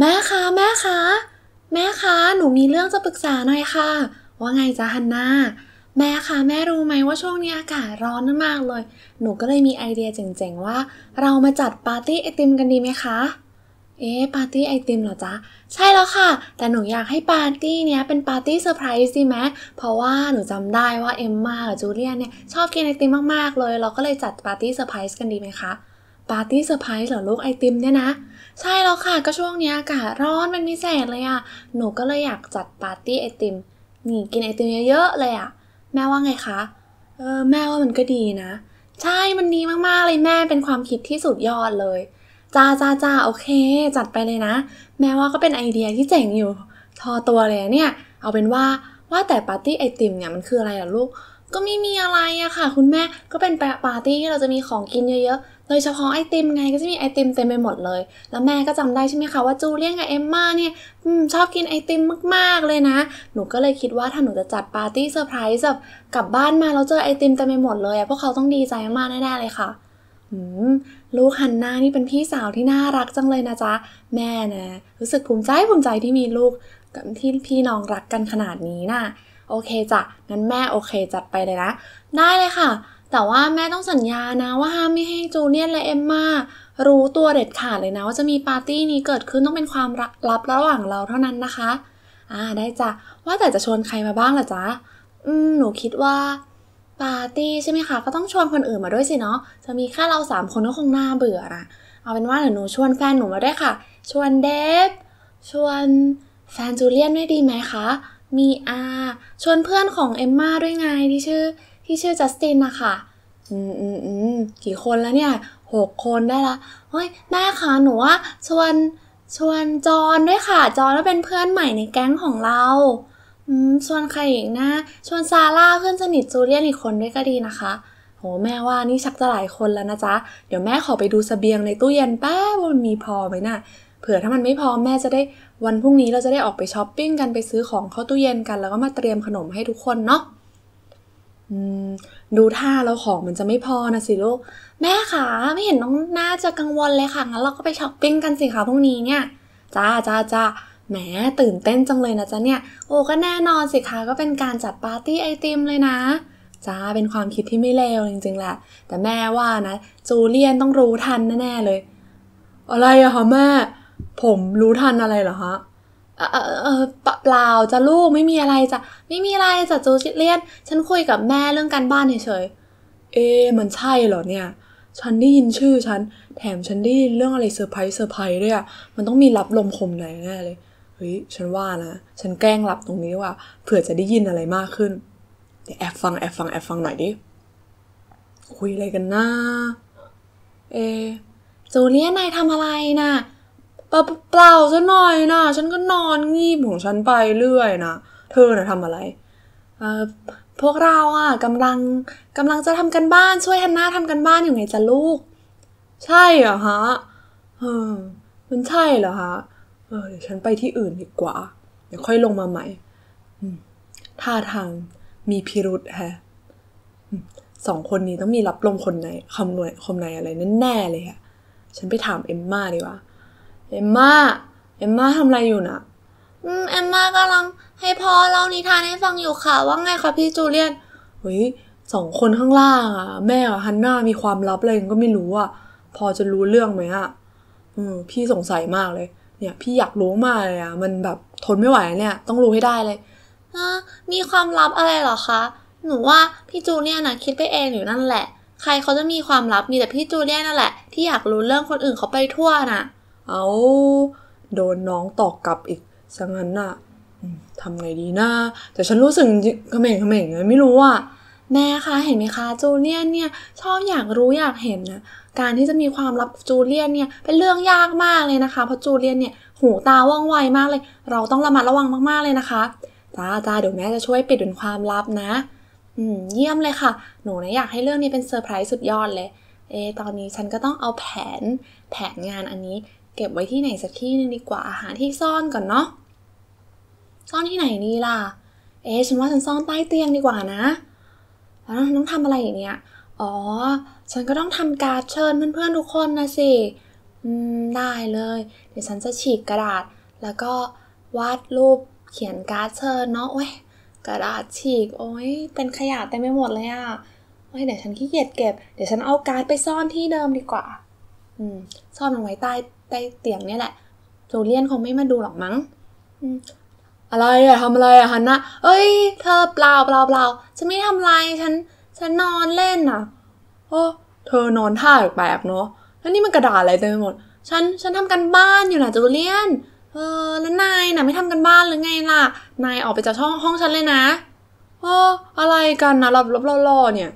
แม่คะแม่คะแม่คะหนูมีเรื่องจะปรึกษาหน่อยค่ะ ว่าไงจ๊ะฮันนาแม่คะแม่รู้ไหมว่าช่วงนี้อากาศร้อนมากเลย หนูก็เลยมีไอเดียเจ๋งๆว่า เรามาจัดปาร์ตี้ไอติมกันดีไหมคะ เอ๊ปาร์ตี้ไอติมเหรอจ๊ะ ใช่แล้วค่ะ แต่หนูอยากให้ปาร์ตี้เนี้ยเป็นปาร์ตี้เซอร์ไพรส์ดีไหมเพราะว่าหนูจำได้ว่าเอมมากับจูเลียนเนี่ยชอบกินไอติมมากๆเลย เราก็เลยจัดปาร์ตี้เซอร์ไพรส์กันดีไหมคะ ปาร์ตี้เซอร์ไพรส์เหรอลูกไอติมเนี่ยนะ ใช่แล้วค่ะก็ช่วงนี้อากาศร้อนเป็นพิเศษเลยอะหนูก็เลยอยากจัดปาร์ตี้ไอติม นี่กินไอติมเยอะๆเลยอะแม่ว่าไงคะ เออแม่ว่ามันก็ดีนะ ใช่มันดีมากๆเลยแม่เป็นความคิดที่สุดยอดเลยจ้าจ้าจ้าโอเค จัดไปเลยนะ แม่ว่าก็เป็นไอเดียที่เจ๋งอยู่ ทอตัวเลยเนี่ย เอาเป็นว่าว่าแต่ปาร์ตี้ไอติมเนี่ยมันคืออะไรล่ะลูก ก็ไม่มีอะไรอะค่ะ คุณแม่ก็เป็นปาร์ตี้ที่เราจะมีของกินเยอะๆโดยเฉพาะไอติมไงก็จะมีไอติมเต็มไปหมดเลย แล้วแม่ก็จำได้ใช่ไหมคะว่าจูเลียนกับเอมมาเนี่ยอชอบกินไอติมมากๆเลยนะ หนูก็เลยคิดว่าถ้าหนูจะจัดปาร์ตี้เซอร์ไพรส์แบบกลับบ้านมาแล้วเจอไอติมเต็มไปหมดเลยอะพวกเขาต้องดีใจมากแน่ๆเลยค่ะลูกฮันนานี่เป็นพี่สาวที่น่ารักจังเลยนะจ๊ะ แม่นะ รู้สึกภูมิใจภูมิใจที่มีลูกกับที่พี่น้องรักกันขนาดนี้น่ะ โอเคจ้ะงั้นแม่โอเคจัดไปเลยนะ ได้เลยค่ะ แต่ว่าแม่ต้องสัญญานะว่าห้ามไม่ให้จูเลียนและเอมมารู้ตัวเด็ดขาดเลยนะว่าจะมีปาร์ตี้นี้เกิดขึ้นต้องเป็นความลับระหว่างเราเท่านั้นนะคะ อ่าได้จ้ะ ว่าแต่จะชวนใครมาบ้างล่ะจ๊ะ อืมหนูคิดว่าปาร์ตี้ใช่ไหมคะ ก็ต้องชวนคนอื่นมาด้วยสิเนาะ จะมีแค่เราสามคนก็คงน่าเบื่อนะเอาเป็นว่าเดี๋ยวหนูชวนแฟนหนูมาด้วยค่ะ ชวนเดฟ ชวนแฟนจูเลียนด้วยดีไหมคะ มีอาชวนเพื่อนของเอมมาด้วยไงที่ชื่อที่ชื่อจัสตินนะคะอืมอืมอืมกี่คนแล้วเนี่ยหกคนได้ละเฮ้ยแม่ค่ะหนูว่าชวนชวนจอนด้วยค่ะ จอนก็เป็นเพื่อนใหม่ในแก๊งของเราอืมชวนใครอีกนะ ชวนซาร่าเพื่อนสนิทจูเลียนอีกคนด้วยก็ดีนะคะ โหแม่ว่านี่ชักจะหลายคนแล้วนะจ๊ะ เดี๋ยวแม่ขอไปดูสเสบียงในตู้เย็นแป๊บว่ามันมีพอไหมนะ่ะ เผื่อถ้ามันไม่พอแม่จะได้วันพรุ่งนี้เราจะได้ออกไปช้อปปิ้งกันไปซื้อของเข้าตู้เย็นกันแล้วก็มาเตรียมขนมให้ทุกคนเนาะดูท่าแล้วของมันจะไม่พอนะสิลูก แม่คะไม่เห็นน้องน่าจะกังวลเลยค่ะงั้นเราก็ไปช้อปปิ้งกันสิคะพรุ่งนี้เนี่ยจ้าจ้าจ้าแหมตื่นเต้นจังเลยนะจ๊ะเนี่ย โอ้ก็แน่นอนสิคะก็เป็นการจัดปาร์ตี้ไอติมเลยนะจ้าเป็นความคิดที่ไม่เลวจริงๆแหละ แต่แม่ว่านะ จูเลียนต้องรู้ทันแน่ๆเลย อะไรอะคะแม่ ผมรู้ทันอะไรเหรอฮะเออเออเอเปล่าจะลูกไม่มีอะไรจ้ะไม่มีอะไรจ้ะจูเลียนฉันคุยกับแม่เรื่องการบ้านเฉยๆเอ๊มันใช่เหรอเนี่ย ฉันได้ยินชื่อฉัน แถมฉันได้ยินเรื่องอะไรเซอร์ไพรส์เซอร์ไพรส์ด้วยอะมันต้องมีรับลมคมไหนแน่เลยเฮ้ยฉันว่านะ ฉันแกล้งหลับตรงนี้ว่าเผื่อจะได้ยินอะไรมากขึ้นเดี๋ยวแอบฟังแอบฟังแอบฟังหน่อยดิคุยอะไรกันนะเอจูเลียนนายทำอะไรนะ่ะ เปล่าซะหน่อยนะฉันก็นอนงีบของฉันไปเรื่อยนะเธอน่ะทำอะไรเอ่อพวกเราอะกำลังกำลังจะทำกันบ้านช่วยฮันน่าทำกันบ้านอยู่ไงจ้ะลูก ใช่เหรอฮะเออมันใช่เหรอฮะเออเดี๋ยวฉันไปที่อื่นดีกว่า เดี๋ยวค่อยลงมาใหม่ท่าทางมีพิรุษแฮะสองคนนี้ต้องมีรับลมคนไหนคำนวณคมในอะไรแน่ๆเลยอะฉันไปถามเอมมาดีกว่า เอมมาเอมมาทำอะไรอยู่นะอืมเอมมากำลังให้พ่อเล่านิทานให้ฟังอยู่ค่ะ ว่าไงคะพี่จูเลียนเฮ้ยสองคนข้างล่างอะแม่กับฮันน่ามีความลับอะไรก็ไม่รู้อะพอจะรู้เรื่องไหมอะอืมพี่สงสัยมากเลย เนี่ย พี่อยากรู้มากเลยอะมันแบบทนไม่ไหวเนี่ย ต้องรู้ให้ได้เลยมีความลับอะไรเหรอคะ หนูว่าพี่จูเลียนนะคิดไปเองอยู่นั่นแหละ ใครเขาจะมีความลับมีแต่พี่จูเลียนนั่นแหละ ที่อยากรู้เรื่องคนอื่นเขาไปทั่วน่ะ เอาโดนน้องตอกกลับอีกซะงั้นน่ะทำไงดีนะแต่ฉันรู้สึกเขม่งเขม่งไม่รู้อะแม่คะเห็นไหมคะจูเลียนเนี่ยชอบอยากรู้อยากเห็นนะการที่จะมีความลับจูเลียนเนี่ยเป็นเรื่องยากมากเลยนะคะ เพราะจูเลียนเนี่ยหูตาว่องไวมากเลย เราต้องระมัดระวังมากๆเลยนะคะจ้าจ้าเดี๋ยวแม่จะช่วยปิดเป็นความลับนะ อืมเยี่ยมเลยค่ะ หนูนะอยากให้เรื่องนี้เป็นเซอร์ไพรส์สุดยอดเลย เอตอนนี้ฉันก็ต้องเอาแผนแผนงานอันนี้ เก็บไว้ที่ไหนสักที่นึงดีกว่าหาที่ซ่อนก่อนเนาะซ่อนที่ไหนดีล่ะ เอ๊ฉันว่าฉันซ่อนใต้เตียงดีกว่านะ แล้วต้องทำอะไรอย่างเนี้ยอ๋อ ฉันก็ต้องทำการ์ดเชิญเพื่อนๆทุกคนนะสิอืมได้เลย เดี๋ยวฉันจะฉีกกระดาษ แล้วก็วาดรูปเขียนการ์ดเชิญเนาะโอ้ยกระดาษฉีก โอ้ยเป็นขยะเต็มไปหมดเลยอะโอ้ยเดี๋ยวฉันขี้เกียจเก็บ เดี๋ยวฉันเอาการ์ดไปซ่อนที่เดิมดีกว่า อืมซ่อนมันไว้ใต้ ใต้เตียงเนี่ยแหละจูเลียนคงไม่มาดูหรอกมั้งอะไรอะทำอะไรอะฮันนะเอ้ย เธอเปล่าเปล่าเปล่าฉันไม่ทำอะไรฉัน ฉันนอนเล่นอะโอ้เธอนอนท่าแปลกเนาะแล้วนี่มันกระดาษอะไรเต็มไปหมด ฉัน ฉันทำกันบ้านอยู่นะจูเลียน เออ แล้วนายน่ะไม่ทำกันบ้านหรือไงล่ะ นายออกไปจากช่องห้องฉันเลยนะโอ้อะไรกันนะรับรับล่อเนี่ย